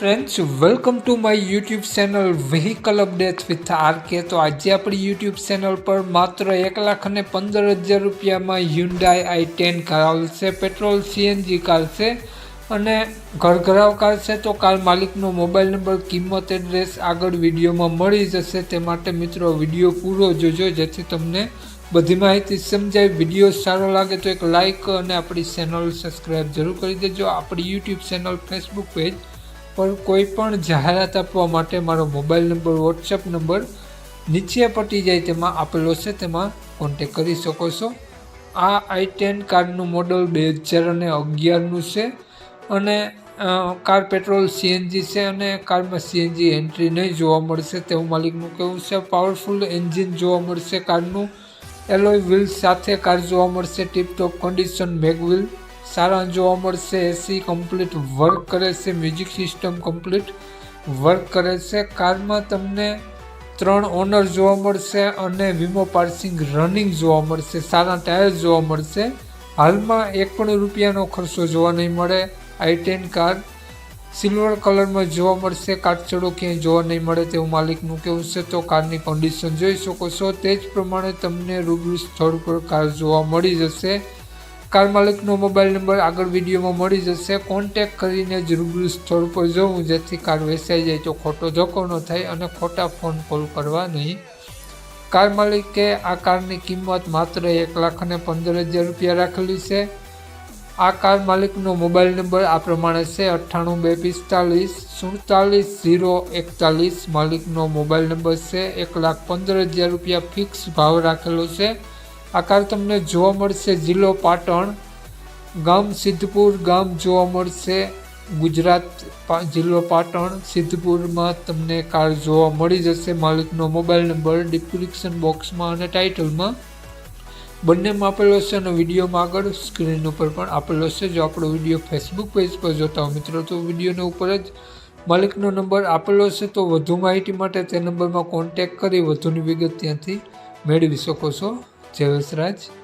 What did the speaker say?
Friends welcome to my YouTube channel vehicle update with RK તો આજે આપણી YouTube channel પર માત્ર એક લાખ અને પંદર હજાર રૂપિયામાં હ્યુન્ડાઈ આઈ ટેન કાર આવશે પેટ્રોલ સીએનજી કાર છે અને ઘરઘરાવ કાર છે. તો કાર માલિકનો મોબાઈલ નંબર કિંમત એડ્રેસ આગળ વિડીયોમાં મળી જશે. તે માટે મિત્રો, વીડિયો પૂરો જોજો, જેથી તમને બધી માહિતી સમજાય. વીડિયો સારો લાગે તો એક લાઇક અને આપણી ચેનલ સબસ્ક્રાઈબ જરૂર કરી દેજો. આપણી યુટ્યુબ ચેનલ ફેસબુક પેજ પર કોઈ પણ જાહેરાત આપવા માટે મારો મોબાઈલ નંબર વોટ્સએપ નંબર નીચે પટી જાય તેમાં આપેલો છે, તેમાં કોન્ટેક કરી શકો છો. આ આઈ ટેન કાર્ડનું મોડલ બે હજાર અને અગિયારનું છે અને કાર પેટ્રોલ સીએનજી છે અને કારમાં સીએનજી એન્ટ્રી નહીં જોવા મળશે તેવું માલિકનું કહેવું છે. પાવરફુલ એન્જિન જોવા મળશે કારનું. એલોય વ્હીલ સાથે કાર જોવા મળશે. ટીપટોપ કન્ડિશન મેગ વ્હીલ સારા જોવા મળશે એસી કમ્પ્લીટ વર્ક કરે છે મ્યુઝિક સિસ્ટમ કમ્પ્લીટ વર્ક કરે છે. કારમાં તમને ત્રણ ઓનર જોવા મળશે અને વીમો પાર્સિંગ રનિંગ જોવા મળશે, સારા ટાયર જોવા મળશે. હાલમાં એક પણ રૂપિયાનો ખર્ચો જોવા નહીં મળે. આઈ ટેન કાર સિલ્વર કલરમાં જોવા મળશે કાટચડો ક્યાંય જોવા નહીં મળે તેવું માલિકનું કેવું છે. તો કારની કન્ડિશન જોઈ શકો છો. તે જ પ્રમાણે તમને રૂબરૂ સ્થળ પર કાર જોવા મળી જશે. કાર માલિકનો મોબાઈલ નંબર આગળ વિડીયોમાં મળી જશે. કોન્ટેક કરીને જ રૂબરૂ સ્થળ પર જવું, જેથી કાર વેચાઈ જાય તો ખોટો ધક્કો ન થાય અને ખોટા ફોન કોલ કરવા નહીં. કાર માલિકે આ કારની કિંમત માત્ર એક લાખ અને પંદર હજાર રૂપિયા રાખેલી છે. આ કાર માલિકનો મોબાઈલ નંબર આ પ્રમાણે છે, અઠ્ઠાણું બે પિસ્તાલીસ, સુડતાલીસ, ઝીરો એકતાલીસ. માલિકનો મોબાઈલ નંબર છે, એક લાખ પંદર હજાર રૂપિયા ફિક્સ ભાવ રાખેલો છે. આ કાર તમને જોવા મળશે જિલ્લો પાટણ. ગામ સિદ્ધપુર, ગામ જોવા મળશે ગુજરાત જિલ્લો પાટણ. સિદ્ધપુરમાં તમને કાર જોવા મળી જશે. માલિકનો મોબાઈલ નંબર, ડિસ્ક્રિપ્શન બોક્સમાં અને ટાઇટલમાં. બંનેમાં આપેલો છે અને વિડીયોમાં આગળ સ્ક્રીન ઉપર પણ આપેલો છે. જો આપણો વીડિયો ફેસબુક પેજ પર જોતા હો મિત્રો, તો વિડીયોના ઉપર જ માલિકનો નંબર આપેલો છે. તો વધુ માહિતી માટે તે નંબરમાં કોન્ટેક કરી વધુની વિગત ત્યાંથી મેળવી શકો છો. જય વસરાજ